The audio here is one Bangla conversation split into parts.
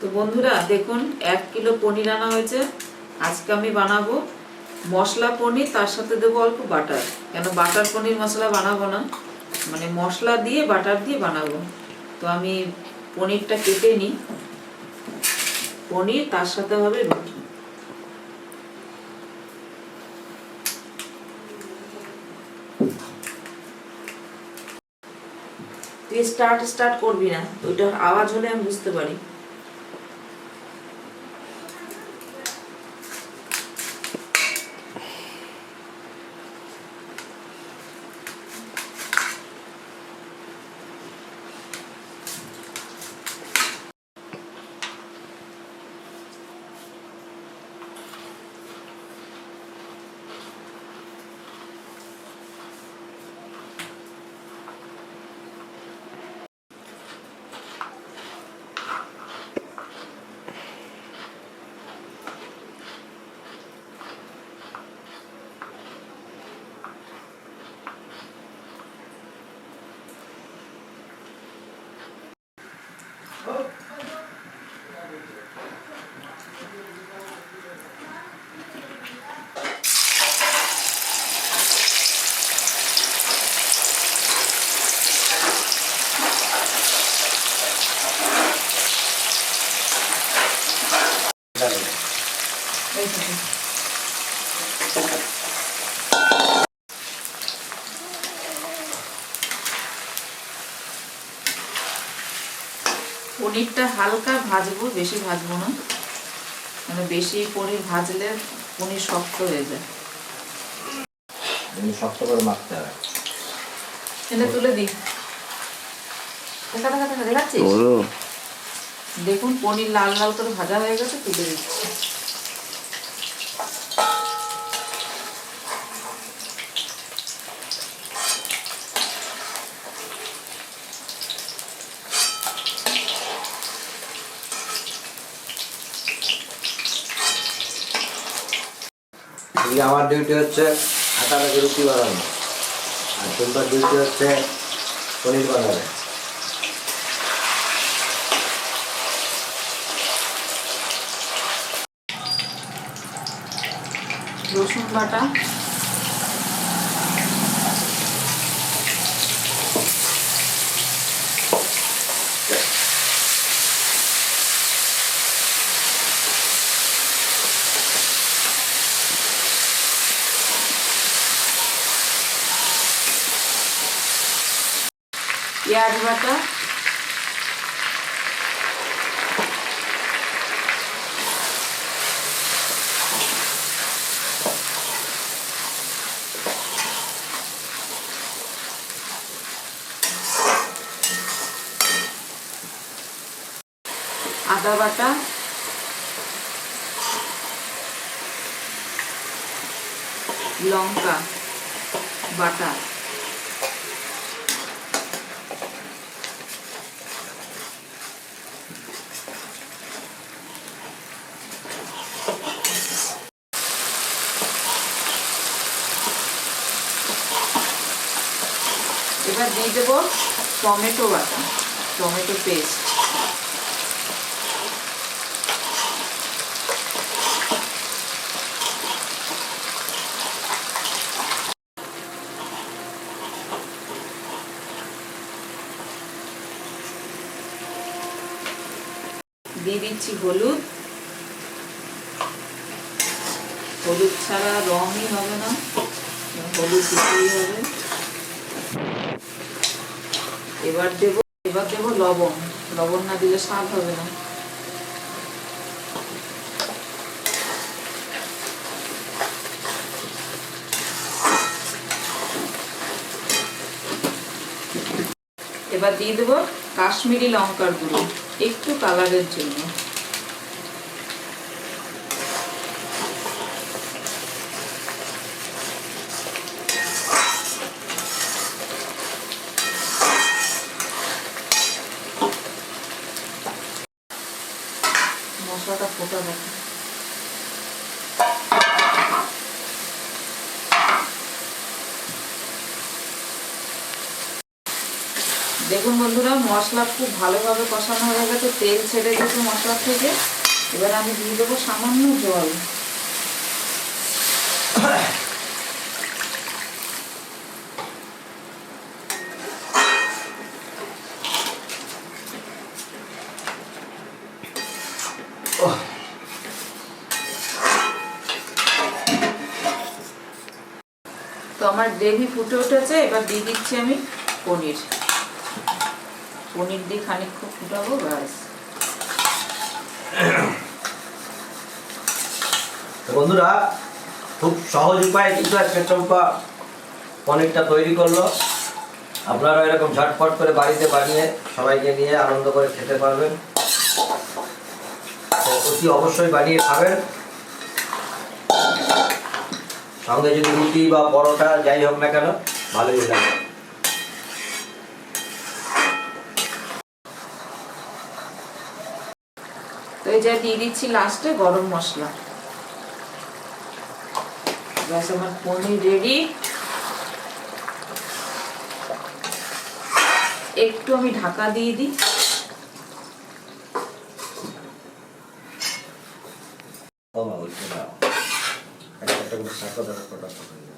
তো বন্ধুরা, দেখুন, এক কিলো পনির আনা হয়েছে। আজকে আমি বানাবো মশলা পনির, তার সাথে দেবো অল্প বাটার। কেন বাটার পনির মশলা বানাবো না? মানে মশলা দিয়ে, বাটার দিয়ে বানাবো। তো আমি পনিরটা কেটে নিই। পনির, তার সাথে হবে রুটি। তুই স্টার্ট স্টার্ট করবি না। ওইটার আওয়াজ হলে আমি বুঝতে পারি। পনিরটা হালকা ভাজবো বেশি ভাজবো না। মানে বেশি পনির ভাজলে পনির শক্ত হয়ে যায়। শক্ত করে মাখতে হবে এনে তুলে দিই। দেখা দেখা দেখা দেখাচ্ছিস? দেখুন পনির লাল লাল করে ভাজা হয়ে গেছে তুলে দিচ্ছি। এদিকে আমার ডিউটি হচ্ছে আটা থেকে রুটি বানানো। আর টুম্পার ডিউটি হচ্ছে পনির বানানো রসুন বাটা। পেঁয়াজ বাটা। আদা বাটা। লঙ্কা বাটা। এবার দিয়ে দেবো টমেটো বাটা, টমেটো পেস্ট দিয়ে দিচ্ছি হলুদ। হলুদ ছাড়া রঙই হবে না, হলুদ দিতেই হবে। এবার দেব এবার দেব লবণ। লবণ না দিলে স্বাদ হবে না। এবার দিয়ে দেবো কাশ্মীরি লঙ্কার গুঁড়ো, একটু কালারের জন্য মশলাটা ফোটা দেখো দেখুন বন্ধুরা, মশলা খুব ভালোভাবে কষানো হয়ে গেছে, তেল ছেড়ে গেছে মশলা থেকে। এবার আমি দিয়ে দেবো সামান্য জল। তো আমার গ্রেভি ফুটে উঠেছে, এবার দিয়ে দিচ্ছি আমি পনির। পনির দিয়ে খানিকক্ষণ ফুটাবো, ব্যাস। বন্ধুরা, খুব সহজ উপায়ে কিন্তু আজকে চম্পা পনিরটা তৈরি করল। আপনারা এরকম ঝটপট করে বাড়িতে বানিয়ে সবাইকে নিয়ে আনন্দ করে খেতে পারবেন। অতি অবশ্যই বানিয়ে খাবেন। সঙ্গে যদি রুটি বা পরোটা, যাই হোক না কেন, ভালোই লাগে। এই দিয়ে দিচ্ছি লাস্টে গরম মশলা। ব্যাস, আমার পনির রেডি একটু আমি ঢাকা দিয়ে দিই। একটা করে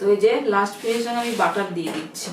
তো এই যে লাস্ট ফিনিশন আমি বাটার দিয়ে দিচ্ছি।